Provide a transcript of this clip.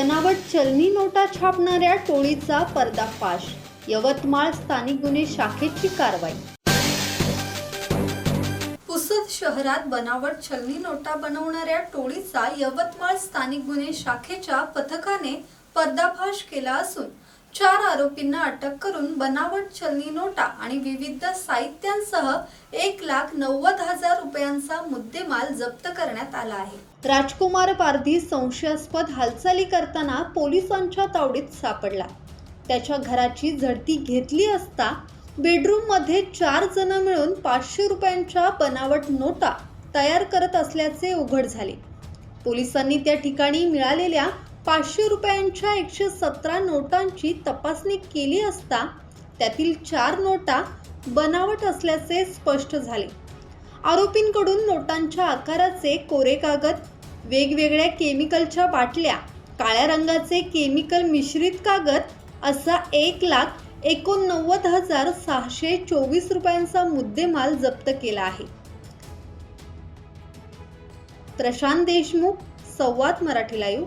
बनावट चलनी नोटा छापणाऱ्या टोळीचा पर्दाफाश. यवतमाळ स्थानिक गुन्हे शाखेची कारवाई. पुसद शहरात बनावट चलनी नोटा बनवणाऱ्या टोळीचा यवतमाळ स्थानिक गुन्हे शाखेच्या पथकाने पर्दाफाश केला असून चार आरोपींना अटक करून बनावट चलनी नोटा आणि विविध साहित्यांसह एक लाख नव्वद हजार रुपयांचा मुद्देमाल जप्त करण्यात आला आहे. राजकुमार पारधी संशयास्पद हालचाली करताना पोलिसांच्या तावडीत सापडला. त्याच्या घराची झडती घेतली असता बेडरूममध्ये चार जण मिळून पाचशे रुपयांच्या बनावट नोटा तयार करत असल्याचे उघड झाले. पोलिसांनी त्या ठिकाणी मिळालेल्या पाचशे रुपयांच्या एकशे सतरा नोटांची तपासणी केली असता त्यातील चार नोटा बनावट असल्याचे स्पष्ट झाले. आरोपींकडून नोटांच्या आकाराचे कोरे कागद वेगवेगळ्या केमिकलच्या बाटल्या काळ्या रंगाचे केमिकल मिश्रित कागद असा एक लाख एकोणनव्वद हजार सहाशे चोवीस रुपयांचा मुद्देमाल जप्त केला आहे. प्रशांत देशमुख संवाद मराठी लाईव्ह.